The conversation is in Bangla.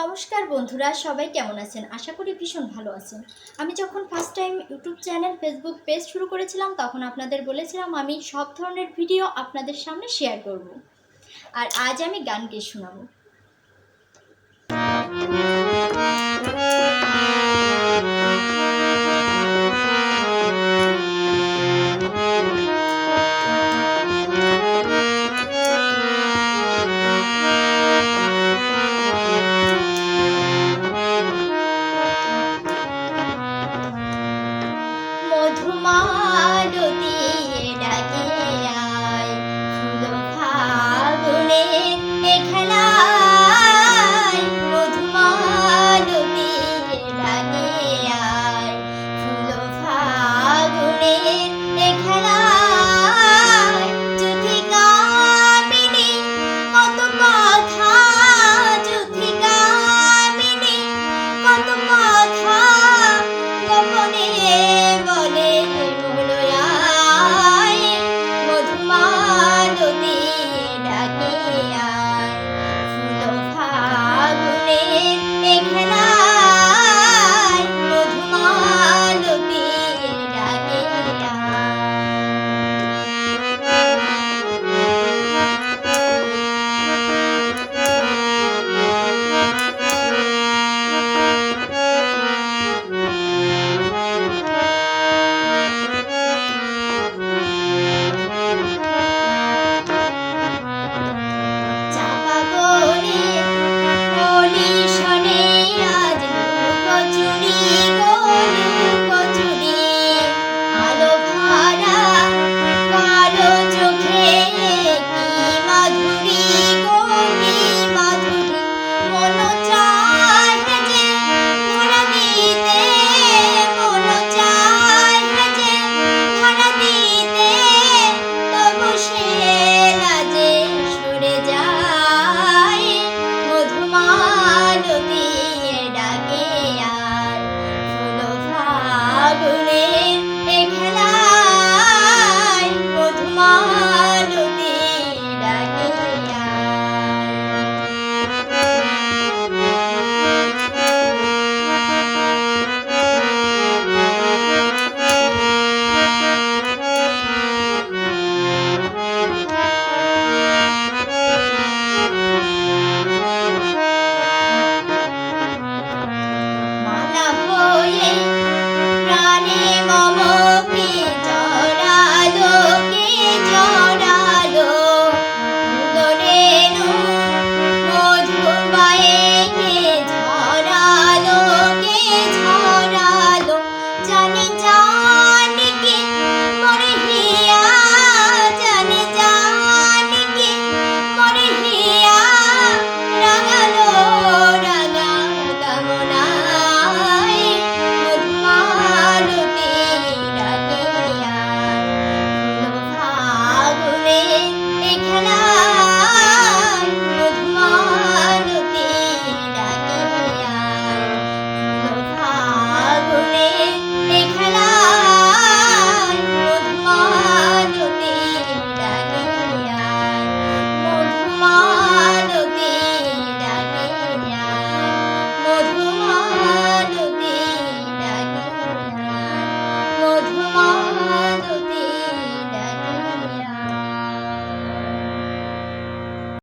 নমস্কার বন্ধুরা, সবাই কেমন আছেন? আশা করি ভীষণ ভালো আছেন। আমি যখন first time YouTube channel Facebook page শুরু করেছিলাম, তখন আপনাদের বলেছিলাম আমি সব ধরনের ভিডিও আপনাদের সামনে শেয়ার করব। আর আজ আমি গানকে গেয়ে শোনাবো। আলোতে